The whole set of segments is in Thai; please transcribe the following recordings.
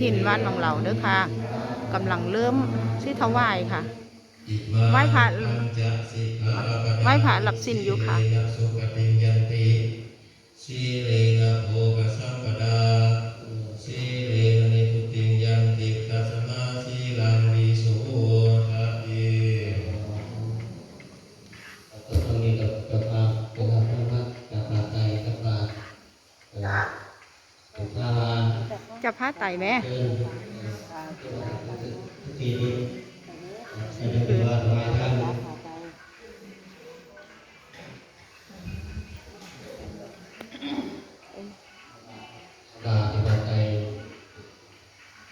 ถิ่นวัดของเราเด้อค่ะกำลังเริ่มที่ถวายค่ะไหว้พระไหว้พระหลับสินอยู่ค่ะสิริโภคสัมปดาสิริับผ้าไตไหม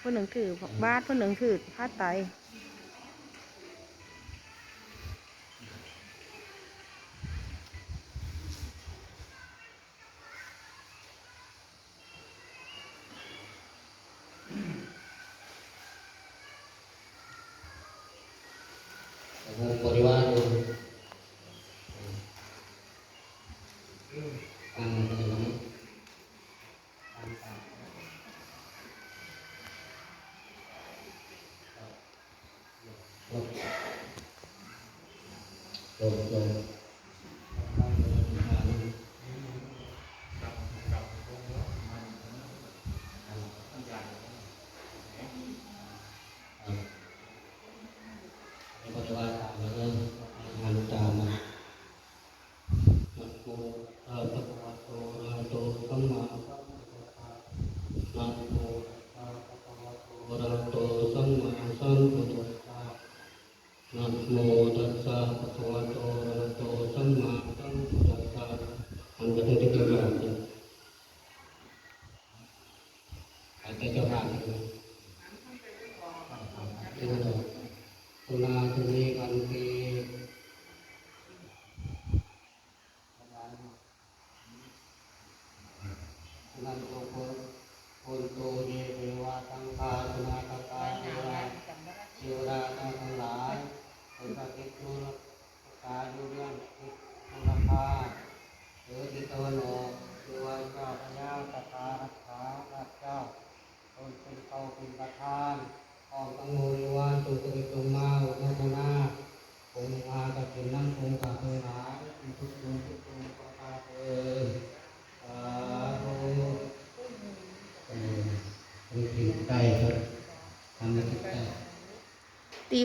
ผู้หนึ่งถือบานผู้หนึ่งถือผ้าไต God's plan. เจ้าบ้านตัวตุลาตุนี้กันที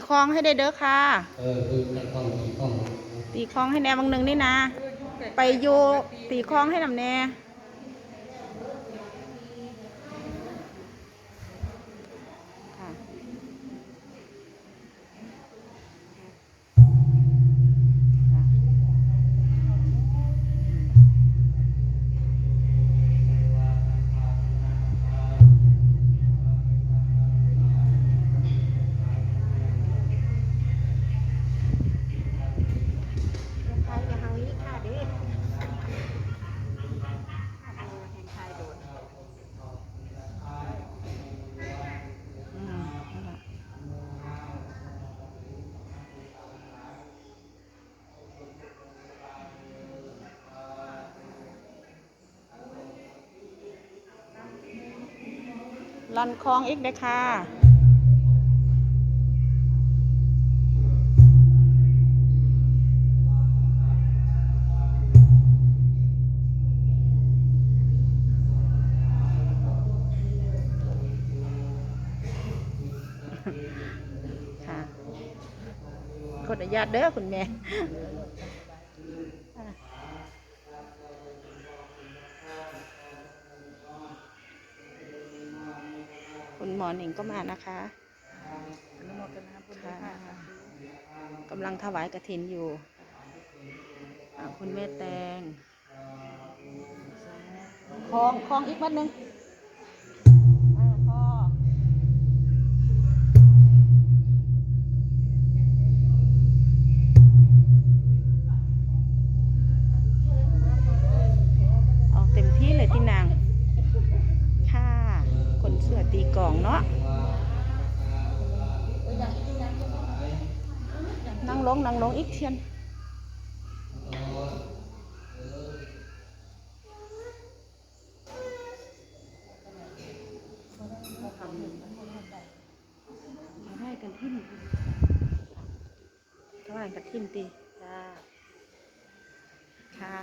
คลองให้ได้เด้อค่ะ เออคือการท่องที่ท่อง ตีคลองให้แน่บางหนึ่งนี่นะ ไปโยตีคลองให้หนำแน่ ลันคลองอีกเลยค่ะขออนุญาตเด้อคุณแม่ มอหนิงก็มานะคะกำลังถวายกระถินอยู่คุณแม่แตงคลองคลองอีกวันหนึ่ง ของอีกเทียนได้กันทิมเท่าไหร่กันทิมตีจ้าค่ะ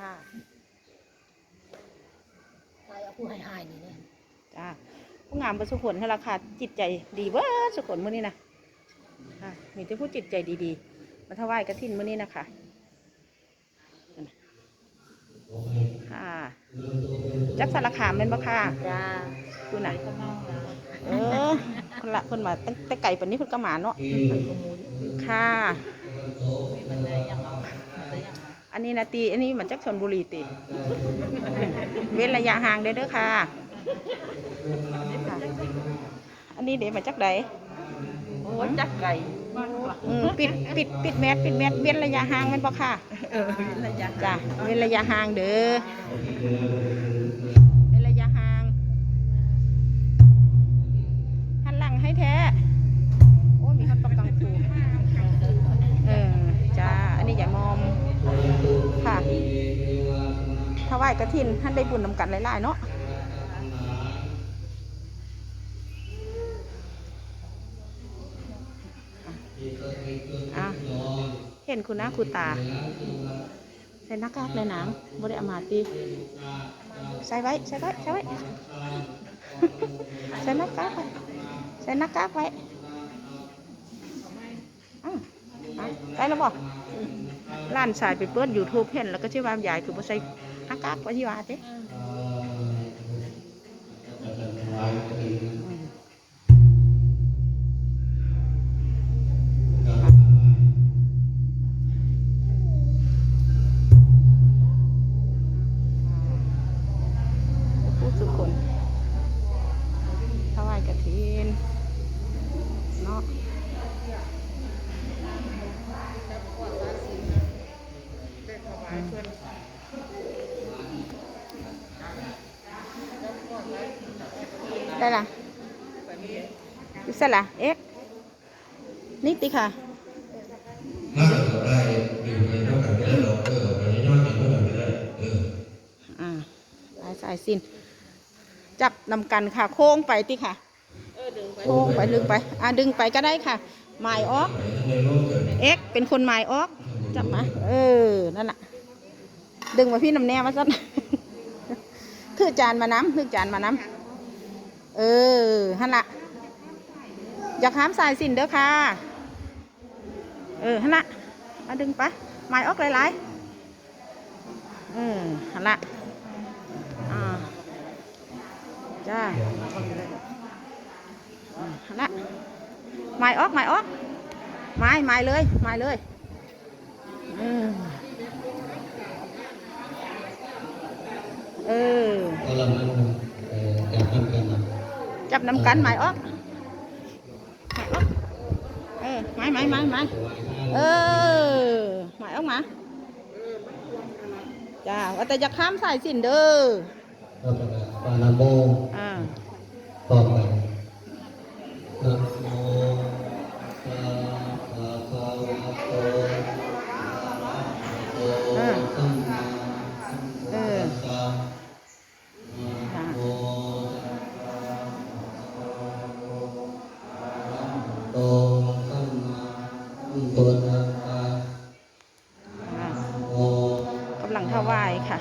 ลายเอาผู้หายหายนี่เนี่ยจ้าผู้งามประสุขนให้ราคาจิตใจดีเว้อสุขเมื่อนี้นะค่ะมีแต่ผู้จิตใจดีๆ มาถวายกระถินมื้อนี้นะคะนั่นน่ะค่ะจักสารคามเป็นบ่ค่ะจ้าคุณน่ะก็เมาแล้วเออคนละคนมาตั้งแต่ไก่ปานนี้เพิ่นก็มาเนาะขโมยค่ะมันได้ยังเอาได้ยังเอาอันนี้นาตีอันนี้มันจักชนบุรีติเว้นระยะห่างเด้อเด้อค่ะค่ะอันนี้เดี๋ยวมาจักใดโอ้ยจักไก่บ้านว่ะ อืมปิดปิดปิดแมสปิดแมสเว้นระยะห่างแมันบ่ค่ะ เออระยะจ้ะเว้นระยะห่างเด้อเว้นระยะห่างหันหลังให้แท้ โอ้ยมีคนประกังฟูเออจ้าอันนี้อย่ามอมค่ะถวายกระถินท่านได้บุญนำกันหลายๆเนาะอะ เห็นคุณหน้าคุณตา ใส่หน้ากากเลยนังบริอามาตีใส่ไว้ใส่ไว้ใส่ไว้ใส่หน้ากากไว้ใส่หน้ากากไว้อะอะใส่แล้วบอกล้านสายไปเปิดยูทูบเห็นแล้วก็ชื่อว่ายายคือบ่ใส่หน้ากากไว้ที่ว่าเด้ กระถินเนาะได้ละอยู่เสร็จละเอ๊ะนี่ติค่ะถ้าเราได้อยู่ในเท่ากันไม่ได้หรอกเออวันนี้นอกจากเท่ากันไม่ได้เอออ่าสายสายสินจับนำกันค่ะ โค้งไปติค่ะ โค้ไปดึงไป อ่าดึงไปก็ได้ค่ะหมายออกเอ็กเป็นคนหมายออกจับมาเออ นั่นน่ะดึงมาพี่น้ำแน่มาสักถือจานมาน้ำถือจานมาน้ำเออฮันละอย่าข้ามสายสินเด้อค่ะ เออฮันละมาดึงไปหมายออกหลายๆเออฮันละอ่าจ้า นะหมายออกหมายออกไม้ไม้เลยไม้เลยเออก็ละมันเออจากนั้นกันจับน้ำกันไม้ออกไม้อกเออไม้ไม้ไม้ไม้เออไม้ออกมาจ้าว่าแต่จะข้ามสายสินเด้อเราจะปานาโมอ่าต่อไป กำลังถวายค่ะ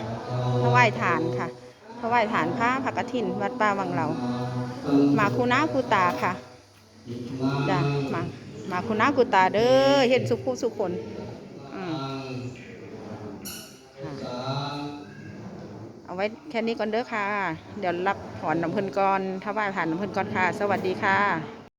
ถวายฐานค่ะ ถวายฐานพระผักกฐิน วัดป่าวังเหลามาคูน้าคูตาค่ะ จ้ะมา มาคุณน้าคุณตาเด้อเห็นสุขผู้สุขคนเอาไว้แค่นี้ก่อนเด้อค่ะ เดี๋ยวรับถอนน้ำเพิ่นก่อนถวายผ่านน้ำเพิ่นก่อนค่ะ สวัสดีค่ะ